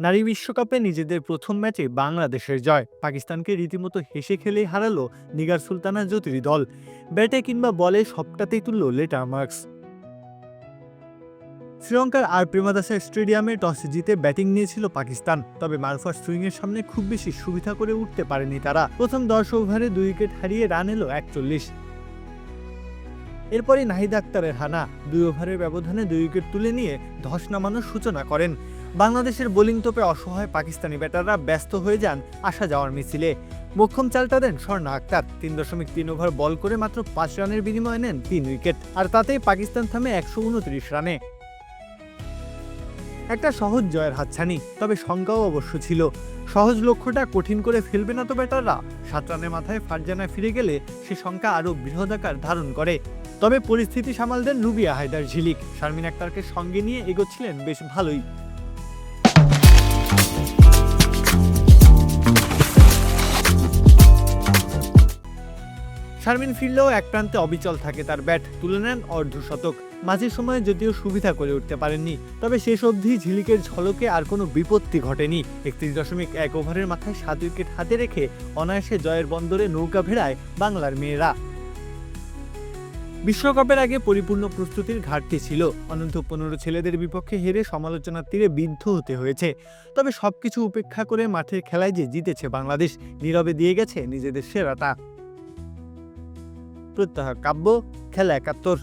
নারী বিশ্বকাপে নিজেদের প্রথম ম্যাচে বাংলাদেশের জয়। পাকিস্তানকে রীতিমতো হেসে খেলেই হারালো নিগার সুলতানা জ্যোতির দল। ব্যাটে কিংবা বলে সবটাতেই তুলল লেটার মার্কস। শ্রীলঙ্কার আর প্রেমাদাসা স্টেডিয়ামে টস জিতে ব্যাটিং নিয়েছিল পাকিস্তান। তবে মারুফার সুইংয়ের সামনে খুব বেশি সুবিধা করে উঠতে পারেনি তারা। প্রথম দশ ওভারে দুই উইকেট হারিয়ে রান এলো একচল্লিশ। এরপরই নাহিদ আক্তারের হানা। দুই ওভারের ব্যবধানে দুই উইকেট তুলে নিয়ে ধস নামানোর সূচনা করেন। বাংলাদেশের বোলিং তোপে অসহায় পাকিস্তানি ব্যাটাররা ব্যস্ত হয়ে যান আসা যাওয়ার মিছিলে। মোক্ষম চালটা দেন স্বর্ণা আক্তার। তিন দশমিক তিন ওভার বল করে মাত্র পাঁচ রানের বিনিময়ে নেন তিন উইকেট, আর তাতেই পাকিস্তান থামে একশো উনত্রিশ রানে। একটা সহজ জয়ের হাতছানি, তবে শঙ্কাও অবশ্য ছিল। সহজ লক্ষ্যটা কঠিন করে ফেলবে না তো ব্যাটাররা। সাত রানের মাথায় ফারজানায় ফিরে গেলে সে শঙ্কা আরও বৃহদাকার ধারণ করে। তবে পরিস্থিতি সামাল দেন নুবিয়া হায়দার ঝিলিক। শারমিন আক্তারকে সঙ্গে নিয়ে এগোচ্ছিলেন বেশ ভালোই। শারমিন ফিরলেও এক প্রান্তে অবিচল থাকে তার ব্যাট, তুলে নেন অর্ধশতক। মাঝে সময়ে যদিও সুবিধা করে উঠতে পারেননি, তবে শেষ অবধি ঝিলিকের ঝলকে আর কোনো বিপত্তি ঘটেনি। একত্রিশ দশমিক এক ওভারের মাথায় সাত উইকেট হাতে রেখে অনায়াসে জয়ের বন্দরে নৌকা ভেড়ায় বাংলার মেয়েরা। বিশ্বকাপের আগে পরিপূর্ণ প্রস্তুতির ঘাটতি ছিল। অনন্ত পনেরো ছেলেদের বিপক্ষে হেরে সমালোচনার তীরে বিদ্ধ হতে হয়েছে। তবে সবকিছু উপেক্ষা করে মাঠের খেলায় যে জিতেছে বাংলাদেশ, নীরবে দিয়ে গেছে নিজেদের সেরাটা প্রত্যাহার কাব্য খেলা একাত্তর।